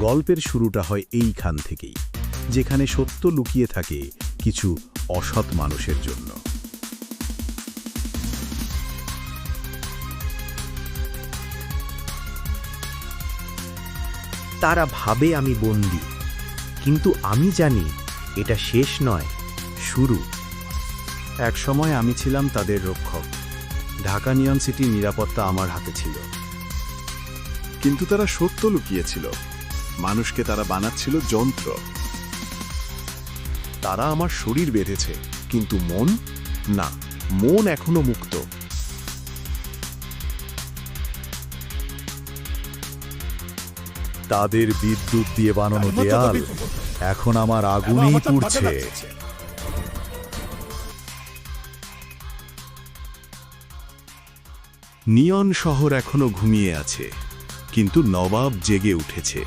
গল্পের শুরুটা হয় এইখান থেকেই, যেখানে সত্য লুকিয়ে থাকে কিছু অসৎ মানুষের জন্য। তারা ভাবে আমি বন্দি, কিন্তু আমি জানি এটা শেষ নয়, শুরু। এক সময় আমি ছিলাম তাদের রক্ষক। ঢাকা নিয়ন সিটির নিরাপত্তা আমার হাতে ছিল। কিন্তু তারা সত্য লুকিয়েছিল। মানুষকে তারা বানাচ্ছিল যন্ত্র। তারা আমার শরীর বেঁধেছে কিন্তু মন? না মন এখনও মুক্ত। তাদের বিদ্যুৎ দিয়ে বানানো দেয়াল এখন আমার আগুনেই পুড়ছে। নিয়ন শহর এখনও ঘুমিয়ে আছে কিন্তু নবাব জেগে উঠেছে।